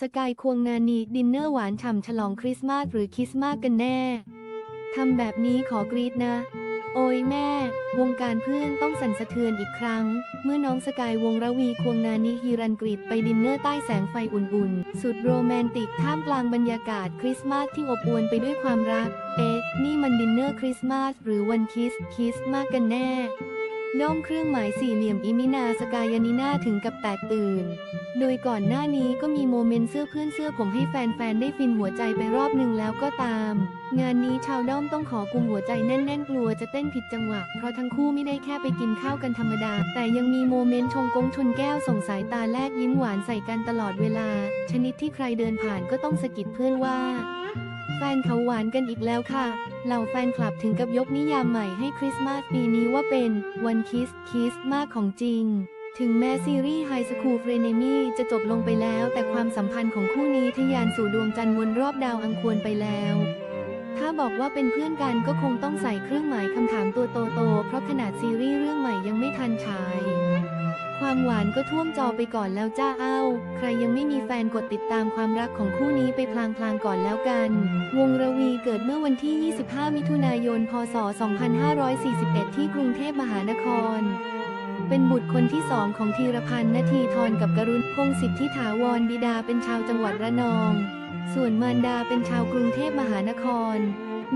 สกายควงนานีดินเนอร์หวานฉ่ำฉลองคริสต์มาสหรือคริสต์มาสกันแน่ ทำแบบนี้ขอกรีดนะ โอ้ยแม่ วงการเพื่อนต้องสั่นสะเทือนอีกครั้ง เมื่อน้องสกายวงระวีควงนานิฮิรันกรีดไปดินเนอร์ใต้แสงไฟอุ่นๆ สุดโรแมนติกท่ามกลางบรรยากาศคริสต์มาสที่อบอวลไปด้วยความรัก เอ๊ะ นี่มันดินเนอร์คริสต์มาสหรือวันคิสคริสต์มาสกันแน่ ด้อมเครื่องหมายสี่เหลี่ยมอิมินาสกายานิน่าถึงกับแตกตื่น โดยก่อนหน้านี้ก็มีโมเมนต์เสื้อเพื่อนเสื้อผมให้แฟนๆ ได้ฟินหัวใจไปรอบหนึ่งแล้วก็ตาม งานนี้ชาวด้อมต้องขอกุมหัวใจแน่นๆ กลัวจะเต้นผิดจังหวะ เพราะทั้งคู่ไม่ได้แค่ไปกินข้าวกันธรรมดา แต่ยังมีโมเมนต์ชงกงชนแก้วส่งสายตาแลกยิ้มหวานใส่กันตลอดเวลา ชนิดที่ใครเดินผ่านก็ต้องสะกิดเพื่อนว่า แฟนเขาหวานกันอีกแล้วค่ะ เหล่าแฟนคลับถึงกับยกนิยามใหม่ให้คริสต์มาสปีนี้ว่าเป็นวันคิสคิสมากของจริง ถึงแม้ซีรีส์ไฮสคูลเฟรเนมี่จะจบลงไปแล้ว แต่ความสัมพันธ์ของคู่นี้ทะยานสู่ดวงจันทร์วนรอบดาวอังคารไปแล้ว ถ้าบอกว่าเป็นเพื่อนกันก็คงต้องใส่เครื่องหมายคำถามตัวโตๆเพราะขนาดซีรีส์เรื่องใหม่ยังไม่ทันฉาย ความหวานก็ท่วมจอไปก่อนแล้วจ้าเอ้า ใครยังไม่มีแฟนกดติดตามความรักของคู่นี้ไปพลางๆก่อนแล้วกัน วงระวีเกิดเมื่อวันที่ 25 มิถุนายน พศ 2541 ที่กรุงเทพมหานครเป็นบุตรคนที่สองของธีรพันธ์นาทีทรกับกรุณพงศิทธิถาวรบิดาเป็นชาวจังหวัดระนอง ส่วนมารดาเป็นชาวกรุงเทพมหานคร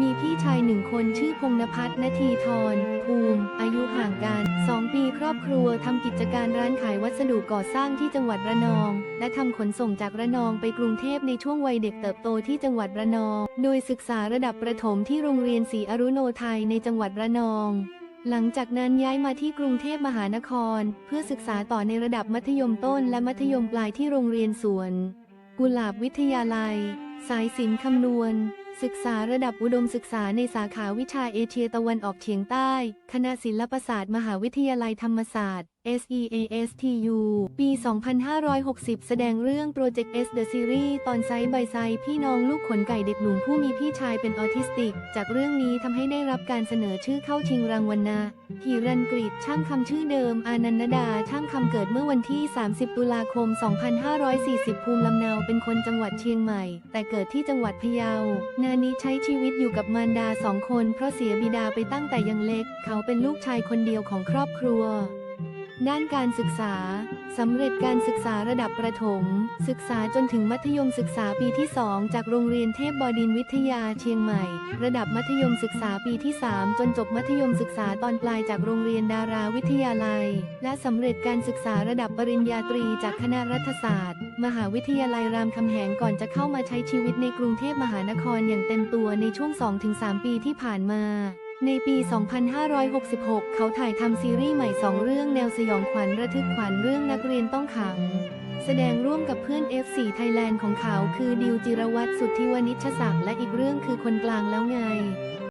มีพี่ชายหนึ่งคนชื่อพงนภัทรนทีทร ภูมิ อายุห่างกันสองปีครอบครัวทำกิจการร้านขายวัสดุก่อสร้างที่จังหวัดระนอง และทำขนส่งจากระนองไปกรุงเทพในช่วงวัยเด็กเติบโตที่จังหวัดระนอง โดยศึกษาระดับประถมที่โรงเรียนศรีอรุโนไทยในจังหวัดระนอง หลังจากนั้นย้ายมาที่กรุงเทพมหานคร เพื่อศึกษาต่อในระดับมัธยมต้นและมัธยมปลายที่โรงเรียนสวน กุหลาบวิทยาลัย สายศิลป์คำนวณ ศึกษาระดับอุดมศึกษาในสาขาวิชาเอเชียตะวันออกเฉียงใต้ คณะศิลปศาสตร์ มหาวิทยาลัยธรรมศาสตร์ SEASTU ปี 2560 แสดงเรื่อง Project S The Series ตอนไซส์ใบไซพี่น้องลูกขนไก่เด็กหนุ่มผู้มีพี่ชายเป็นออทิสติก จากเรื่องนี้ทำให้ได้รับการเสนอชื่อเข้าชิงรางวัลนะหิรันกฤษช่างคำชื่อเดิม อานันนดา ช่างคำเกิดเมื่อวันที่ 30 ตุลาคม 2540 ภูมิลำเนาเป็นคนจังหวัดเชียงใหม่ แต่เกิดที่จังหวัดพะเยา นานี้ใช้ชีวิตอยู่กับมารดาสองคน เพราะเสียบิดาไปตั้งแต่ยังเล็ก เขาเป็นลูกชายคนเดียวของครอบครัว ด้านการศึกษา สำเร็จการศึกษาระดับประถม ศึกษาจนถึงมัธยมศึกษาปีที่ 2 จากโรงเรียนเทพบดินวิทยาเชียงใหม่ ระดับมัธยมศึกษาปีที่ 3 จนจบมัธยมศึกษาตอนปลายจากโรงเรียนดาราวิทยาลัย และสำเร็จการศึกษาระดับปริญญาตรีจากคณะรัฐศาสตร์ มหาวิทยาลัยรามคำแหงก่อนจะเข้ามาใช้ชีวิตในกรุงเทพมหานครอย่างเต็มตัวในช่วง 2-3 ปีที่ผ่านมา ในปี 2566 เขาถ่ายทำซีรีส์ใหม่2เรื่องแนวสยองขวัญระทึกขวัญเรื่องนักเรียนต้องขัง แสดงร่วมกับเพื่อน F4 ไทยแลนด์ของเขาคือดิวจิรวัตรสุทธิวณิชศักดิ์และอีกเรื่องคือคนกลางแล้วไง